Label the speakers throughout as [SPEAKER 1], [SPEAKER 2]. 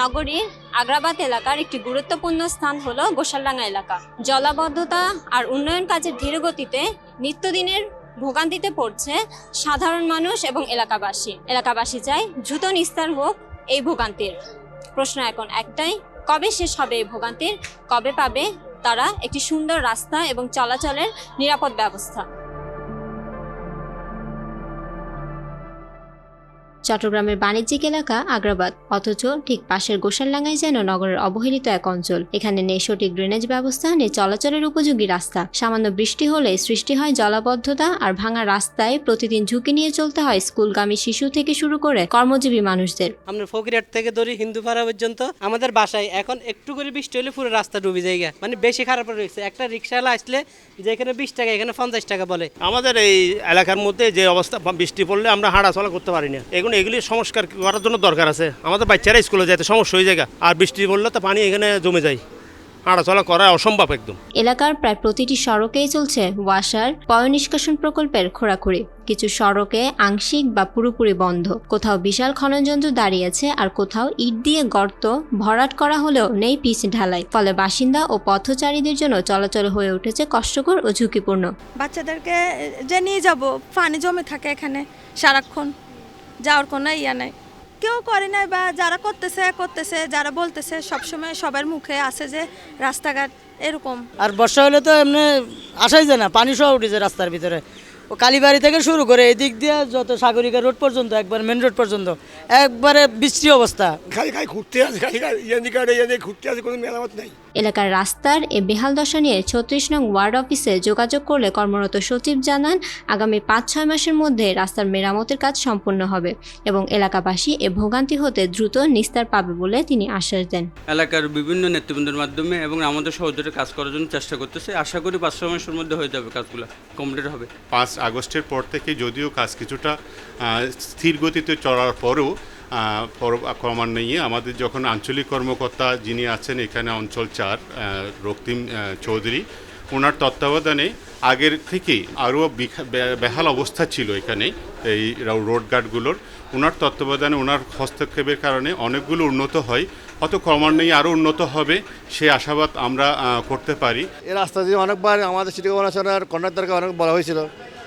[SPEAKER 1] নগরীর আগ্রাবাদ এলাকার একটি গুরুত্বপূর্ণ স্থান হলো গোসালডাঙ্গা এলাকা। জলাবদ্ধতা আর উন্নয়ন কাজের ধীর গতিতে নিত্যদিনের ভোগান্তিতে পড়ছে সাধারণ মানুষ এবং এলাকাবাসী। এলাকাবাসী চায় দ্রুত নিস্তার হোক এই ভোগান্তির। প্রশ্ন এখন একটাই, কবে শেষ হবে এই ভোগান্তির? কবে পাবে তারা একটি সুন্দর রাস্তা এবং চলাচলের নিরাপদ ব্যবস্থা? চট্টগ্রামের বাণিজ্যিক এলাকা আগ্রাবাদ। অথচ ঠিক পাশের গোসালডাঙ্গায় যেন নগরের অবহেলিত এক অঞ্চল। এখানে নেই সঠিক ড্রেনেজ ব্যবস্থা নেই চলাচলের উপযোগী রাস্তা। সামান্য বৃষ্টি হলে সৃষ্টি হয় জলাবদ্ধতা আর ভাঙা রাস্তায় প্রতিদিন ঝুঁকি নিয়ে চলতে হয় স্কুলগামী শিশু থেকে শুরু করে কর্মজীবী মানুষদের।
[SPEAKER 2] আমরা ফকিরহাট থেকে ধরি হিন্দুপাড়া পর্যন্ত আমাদের বাসায় এখন একটু করে বৃষ্টি হলে পুরো রাস্তা ডুবে যায় গা। মানে বেশি খারাপ রয়েছে। একটা রিক্সাওয়ালা আসলে যেখানে বিশ টাকা এখানে পঞ্চাশ টাকা বলে।
[SPEAKER 3] আমাদের এই এলাকার মধ্যে যে অবস্থা বৃষ্টি পড়লে আমরা হাঁটা চলা করতে পারি না। এগুলো এগুলি সংস্কার করার জন্য দরকার আছে। আমাদের বাচ্চারা স্কুলে যেতে সমস্যা হয়ে যায় আর বৃষ্টি পড়লে তো পানি এখানে জমে যায়। হাঁটা চলা করা অসম্ভব একদম।
[SPEAKER 1] এলাকার প্রায় প্রতিটি সড়কেই চলছে ওয়াসার পয় নিষ্কাশন প্রকল্পের খোঁড়াখুড়ি। কিছু সড়কে আংশিক বা পুরোপুরি বন্ধ। কোথাও বিশাল খননযন্ত্র দাঁড়িয়ে আছে আর কোথাও ইট দিয়ে গর্ত ভরাট করা হলেও নেই পিচ ঢালাই। ফলে বাসিন্দা ও পথচারীদের জন্য চলাচল হয়ে উঠেছে কষ্টকর ও ঝুঁকিপূর্ণ।
[SPEAKER 4] বাচ্চাদেরকে যে নিয়ে যাব পানি জমে থাকে এখানে সারাক্ষণ। যাওয়ার কোনো ইয়া নাই। কেউ করে নাই বা যারা করতেছে করতেছে, যারা বলতেছে, সবসময় সবার মুখে আছে যে রাস্তাঘাট এরকম।
[SPEAKER 5] আর বর্ষা হলে তো এমনি আসাই যায় না, পানি সহ উঠেছে রাস্তার ভিতরে। ও কালীবাড়ি থেকে শুরু করে এদিক দিয়ে যত সাগরিকা রোড পর্যন্ত একবার মেন রোড পর্যন্ত একবারে বিশ্রী অবস্থা।
[SPEAKER 6] খালি খালি ঘুরতে আসে খালি খালি ঘুরতে আসে কোনো মেরামত নাই।
[SPEAKER 1] এলাকার রাস্তার এ বেহাল দশা নিয়ে ছত্রিশ নং ওয়ার্ড অফিসে যোগাযোগ করলে কর্মরত সচিব জানান আগামী পাঁচ ছয় মাসের মধ্যে রাস্তার মেরামতের কাজ সম্পন্ন হবে এবং এলাকাবাসী এ ভোগান্তি হতে দ্রুত নিস্তার পাবে বলে তিনি আশ্বাস দেন।
[SPEAKER 7] এলাকার বিভিন্ন নেতৃবৃন্দের মাধ্যমে এবং আমাদের সহযোগিতা কাজ করার জন্য চেষ্টা করতেছে। আশা করি পাঁচ ছয় মাসের মধ্যে হয়ে যাবে কাজগুলো কমপ্লিট হবে।
[SPEAKER 8] পাঁচ আগস্টের পর থেকে যদিও কাজ কিছুটা স্থির গতিতে চলার পরেও ক্রমান্বয়ে আমাদের যখন আঞ্চলিক কর্মকর্তা যিনি আছেন এখানে অঞ্চল চার রক্তিম চৌধুরী ওনার তত্ত্বাবধানে আগের থেকেই আরও বেহাল অবস্থা ছিল এখানে, এই রোড গার্ডগুলোর। ওনার তত্ত্বাবধানে ওনার হস্তক্ষেপের কারণে অনেকগুলো উন্নত হয় অত ক্রমান্বয়ে আরও উন্নত হবে, সে আশাবাদ আমরা করতে পারি।
[SPEAKER 6] এই রাস্তা দিয়ে অনেকবার আমাদের সিটি কর্পোরেশনের কন্ট্রাক্টরকে অনেক বলা হয়েছিল।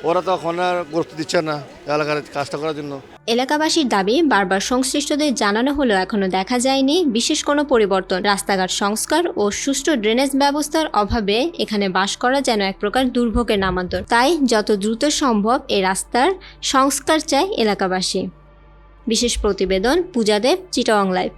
[SPEAKER 6] ওরা তো এখন আর গুরুত্ব দিচ্ছে না এলাকার কাজটা করার জন্য।
[SPEAKER 1] এলাকাবাসীর দাবি, বারবার সংশ্লিষ্টদের জানানো হলেও এখনও দেখা যায়নি বিশেষ কোনো পরিবর্তন। রাস্তাঘাট সংস্কার ও সুষ্ঠু ড্রেনেজ ব্যবস্থার অভাবে এখানে বাস করা যেন এক প্রকার দুর্ভোগের নামান্তর। তাই যত দ্রুত সম্ভব এই রাস্তার সংস্কার চায় এলাকাবাসী। বিশেষ প্রতিবেদন পূজাদেব চিটাং লাইভ।